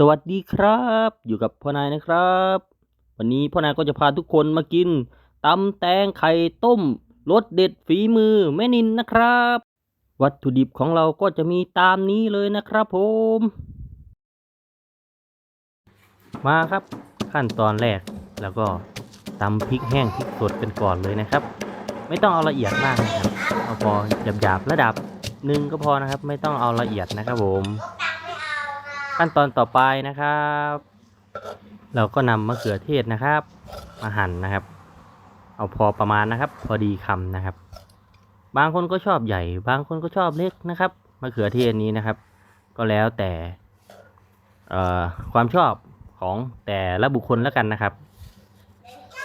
สวัสดีครับ อยู่กับพ่อนายนะครับ วันนี้พ่อนายก็จะพาทุกคนมากินตำแตงไข่ต้มรสเด็ดฝีมือแม่นินนะครับ วัตถุดิบของเราก็จะมีตามนี้เลยนะครับผม มาครับขั้นตอนแรกแล้วก็ตำพริกแห้งพริกสดกันก่อนเลยนะครับ ไม่ต้องเอาละเอียดมากนะครับเอาพอหยาบๆระดับหนึ่งก็พอนะครับ ไม่ต้องเอาละเอียดนะครับผม ขั้นตอนต่อไปนะครับ เราก็นำมะเขือเทศนะครับ มาหั่นนะครับ เอาพอประมาณนะครับ พอดีคำนะครับ บางคนก็ชอบใหญ่ บางคนก็ชอบเล็กนะครับมะเขือเทศนี้นะครับ ก็แล้วแต่ความชอบของแต่ละบุคคลแล้วกันนะครับ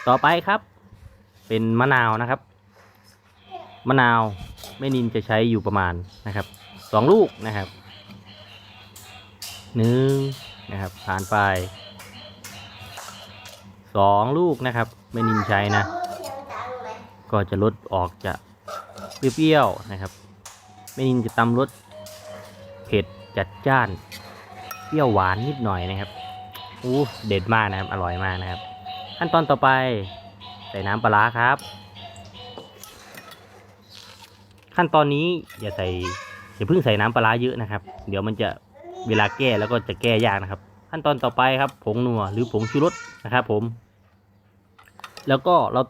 ต่อไปครับ เป็นมะนาวนะครับ มะนาวแม่นินจะใช้อยู่ประมาณนะครับสองลูกนะครับ หนึ่งนะครับผ่านไปสองลูกนะครับ ไม่นินใช้นะ ก็จะลดออกจะเปรี้ยวๆนะครับ ไม่นินจะตำรสเผ็ดจัดจ้าน เปรี้ยวหวานนิดหน่อยนะครับอู้เด็ดมากนะครับ อร่อยมากนะครับ ขั้นตอนต่อไปใส่น้ำปลาครับ ขั้นตอนนี้อย่าใส่อย่าเพิ่งใส่น้ำปลาเยอะนะครับ เดี๋ยวมันจะ เวลาแก้แล้วก็จะแก้ยากนะครับ ขั้นตอนต่อไปครับ ผงนัวหรือผงชูรสนะครับผม แล้วก็เรา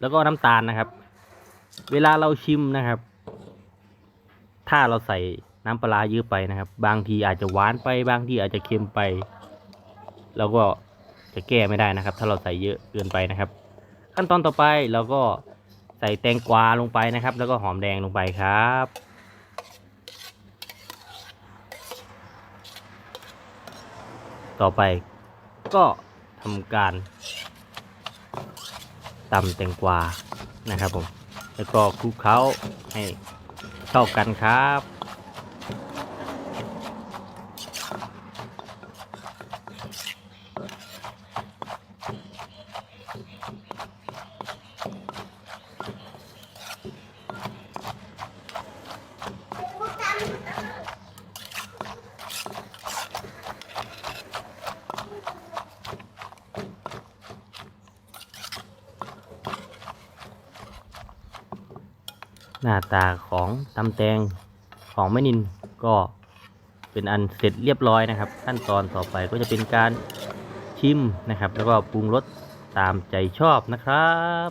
แล้วก็น้ำตาลนะครับ เวลาเราชิมนะครับ ถ้าเราใส่น้ำปลาเยอะไปนะครับ บางทีอาจจะหวานไป บางทีอาจจะเค็มไปเราก็จะแก้ไม่ได้นะครับ ถ้าเราใส่เยอะเกินไปนะครับ ขั้นตอนต่อไปเราก็ใส่แตงกวาลงไปนะครับ แล้วก็หอมแดงลงไปครับ ต่อไปก็ทำการตำแตงกวานะครับผม แล้วก็คลุกเคล้าให้เข้ากันครับ หน้าตาของตำแตงของแม่นินก็เป็นอันเสร็จเรียบร้อยนะครับ ขั้นตอนต่อไปก็จะเป็นการชิมนะครับ แล้วก็ปรุงรสตามใจชอบนะครับ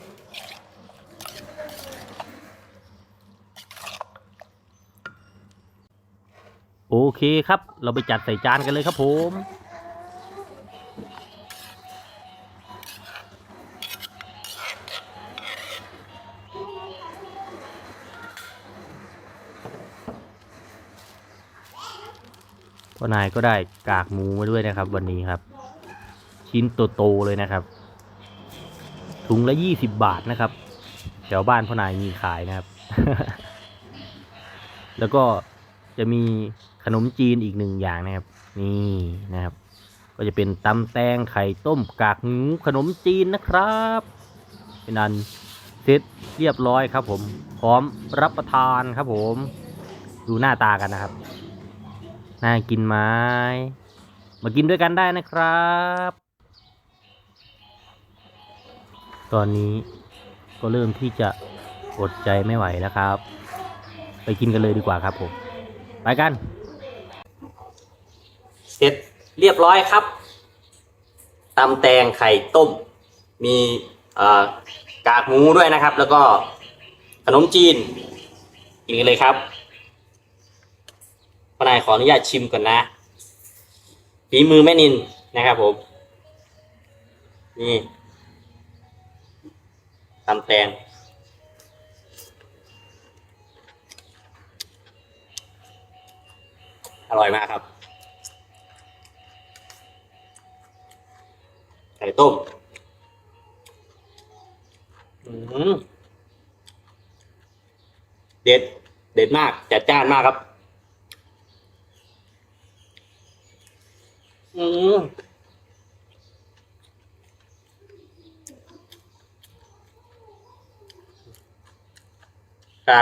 โอเคครับ เราไปจัดใส่จานกันเลยครับผม พ่อนายก็ได้กากหมูมาด้วยนะครับ วันนี้ครับ ชิ้นโตๆเลยนะครับ ถุงละยี่สิบบาทนะครับแถวบ้านพ่อนายมีขายนะครับ แล้วก็จะมีขนมจีนอีกหนึ่งอย่างนะครับ นี่นะครับ ก็จะเป็นตำแตงไข่ต้มกากหมูขนมจีนนะครับเป็นอันเสร็จเรียบร้อยครับ ผม พร้อมรับประทานครับผม ดูหน้าตากันนะครับ น่ากินไหมมากินด้วยกันได้นะครับ ตอนนี้ก็เริ่มที่จะอดใจไม่ไหวแล้วครับ ไปกินกันเลยดีกว่าครับผม ไปกัน เสร็จเรียบร้อยครับตำแตงไข่ต้ม มีกากหมูด้วยนะครับ แล้วก็ขนมจีนกินกันเลยครับ พนายขออนุญาตชิมก่อนนะฝีมือแม่นินนะครับผม นี่ตำแตงอร่อยมากครับไข่ต้ม เด็ด เด็ดมาก จัดจ้านมากครับ กา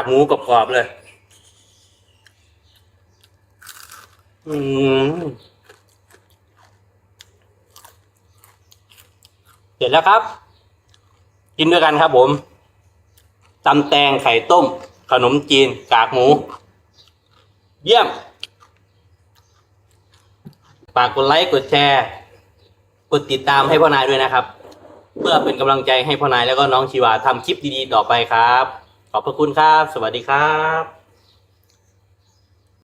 กหมูกรอบๆเลย อืเสร็จแล้วครับ กินด้วยกันครับผมตำแตงไข่ต้ม ขนมจีน กากหมู เยี่ยม ฝากกดไลค์กดแชร์ กดติดตามให้พ่อนายด้วยนะครับ เพื่อเป็นกำลังใจให้พ่อนายแล้วก็น้องชีวาทำคลิปดีๆต่อไปครับ ขอบพระคุณครับ สวัสดีครับ